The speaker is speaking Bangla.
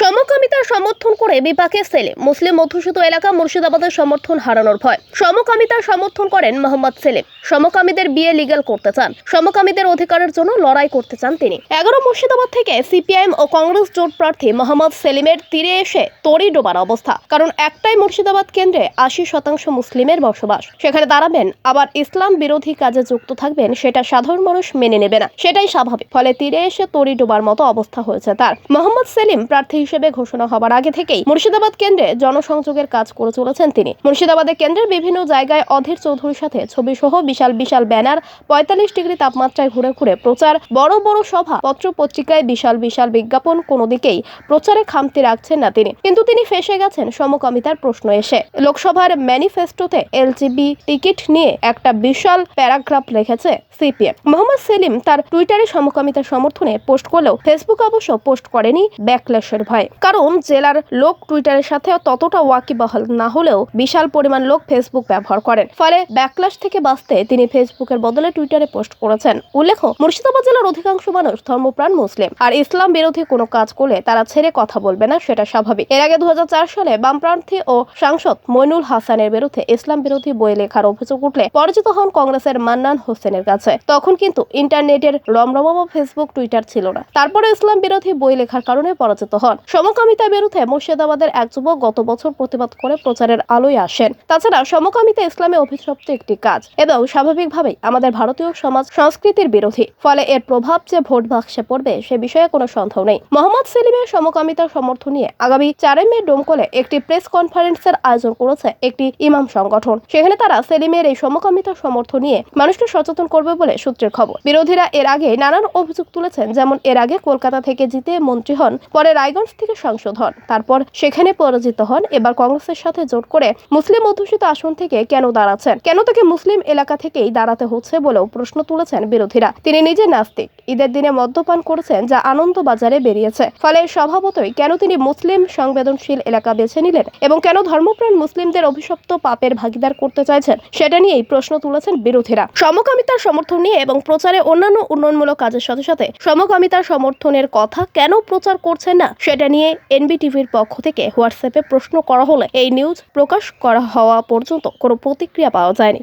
সমকামিতার সমর্থন করে বিপাকে সেলিম। মুসলিম অধ্যুষিত এলাকা মুর্শিদাবাদের সমর্থন হারানোর ভয়। সমকামিতার সমর্থন করেন মোহাম্মদ সেলিম। সমকামীদের বিয়ে লিগ্যাল করতে চান। সমকামীদের অধিকারের জন্য লড়াই করতে চান তিনি। এগারো মুর্শিদাবাদ থেকে সিপিআইএম ও কংগ্রেস জোট প্রার্থী মোহাম্মদ সেলিমের তীরে এসে তড়ি ডোবার অবস্থা। কারণ একটাই মুর্শিদাবাদ কেন্দ্রে আশি শতাংশ মুসলিমের বসবাস। সেখানে দাঁড়াবেন, আবার ইসলাম বিরোধী কাজে যুক্ত থাকবেন সেটা সাধারণ মানুষ মেনে নেবে না। সেটাই স্বাভাবিক। ফলে তীরে এসে তড়ি ডোবার মতো অবস্থা হয়েছে তার। মোহাম্মদ সেলিম প্রার্থী হিসেবে ঘোষণা হবার আগে থেকেই মুর্শিদাবাদ কেন্দ্রে জনসংযোগের কাজ করে চলেছেন তিনি। মুর্শিদাবাদের কেন্দ্রের বিভিন্ন জায়গায় অধীর চৌধুরীর সাথে ছবি সহ বিশাল বিশাল ব্যানার, পঁয়তাল্লিশ ডিগ্রি তাপমাত্রায় ঘুরে ঘুরে প্রচার, বড় বড় সভা পত্র পত্রিকায় বিশাল বিশাল বিজ্ঞাপন কোনো দিকেই প্রচারে খামতি রাখছেন না তিনি। কিন্তু তিনি ফেসে গেছেন সমকামিতার প্রশ্ন এসে। লোকসভার ম্যানিফেস্টোতে এলজিবি টিকিট নিয়ে একটা বিশাল প্যারাগ্রাফ লিখেছে সিপিএম। মোহাম্মদ সেলিম তার টুইটারে সমকামিতার সমর্থনে পোস্ট করলেও ফেসবুক অবশ্য পোস্ট করেনি ব্যাকল্যাশের ভয়ে। কারণ জেলার লোক টুইটারের সাথে ততটা ওয়াকিবহাল না হলেও বিশাল পরিমাণ লোক ফেসবুক ব্যবহার করেন। ফলে ব্যাকল্যাশ থেকে বাঁচতে তিনি ফেসবুকের বদলে টুইটারে পোস্ট করেছেন। উল্লেখ্য, মুর্শিদাবাদ জেলার অধিকাংশ মানুষ ধর্মপ্রাণ মুসলিম। আর ইসলাম বিরোধী কোনো কাজ করলে তারা ছেড়ে কথা বলবে না, সেটা স্বাভাবিক। এর আগে দু হাজার চার সালে বামপ্রার্থী ও সাংসদ মইনুল হাসানের বিরুদ্ধে ইসলাম বিরোধী বই লেখার অভিযোগ উঠলে পরাজিত হন কংগ্রেসের মান্নান হোসেনের কাছে। তখন কিন্তু ইন্টারনেটের রমরমা ফেসবুক টুইটার ছিল না। তারপরে ইসলাম বিরোধী বই লেখার কারণে পরাজিত হন। সমকামিতার বিরুদ্ধে মুর্শিদাবাদের এক যুবক গত বছর প্রতিবাদ করে প্রচারের আলোয় আসেন। তাছাড়া সমকামিতা ইসলামে অভিশপ্ত একটি কাজ এবং স্বাভাবিকভাবেই আমাদের ভারতীয় সমাজ সংস্কৃতির বিরোধী। ফলে এর প্রভাব যে ভোট বাক্সে পড়বে সে বিষয়ে কোনো সন্দেহ নেই। মোহাম্মদ সেলিমের সমকামিতার সমর্থন নিয়ে আগামী চারই মে ডোমকলে একটি প্রেস কনফারেন্সের আয়োজন করেছে একটি ইমাম সংগঠন। সেখানে তারা সেলিমের এই সমকামিতার সমর্থন নিয়ে মানুষকে সচেতন করবে বলে সূত্রের খবর। বিরোধীরা এর আগে নানান অভিযোগ তুলেছেন, যেমন এর আগে কলকাতা থেকে জিতে মন্ত্রী হন, পরে রায়গঞ্জ থেকে সাংসদ হন তারপর সেখানে পরাজিত হন। এবার কংগ্রেসের সাথে জোট করে মুসলিম অধ্যুষিত আসন থেকে কেন দাঁড়াচ্ছেন? কেন তাকে মুসলিম এলাকা থেকেই দাঁড়াতে হচ্ছে বলেও প্রশ্ন তুলেছেন বিরোধীরা। তিনি নিজে নাস্তিক। ঈদের দিনে মদ্যপান করেছেন যা আনন্দ বাজারে বেরিয়েছে। ফলে স্বভাবতই কেন তিনি মুসলিম সংবেদনশীল এলাকা বেছে নিলেন এবং কেন ধর্মপ্রাণ মুসলিমদের অভিশপ্ত পাপের ভাগিদার করতে চাইছেন, সেটা নিয়েই প্রশ্ন তুলেছেন বিরোধীরা। সমকামিতার সমর্থন নিয়ে এবং প্রচারে অন্যান্য উন্নয়নমূলক কাজের সাথে সাথে সমকামিতার সমর্থনের কথা কেন প্রচার করছেন না, সেটা নিয়ে এনবিটিভির পক্ষ থেকে হোয়াটসঅ্যাপে প্রশ্ন করা হলে এই নিউজ প্রকাশ করা হওয়া পর্যন্ত কোনো প্রতিক্রিয়া পাওয়া যায়নি।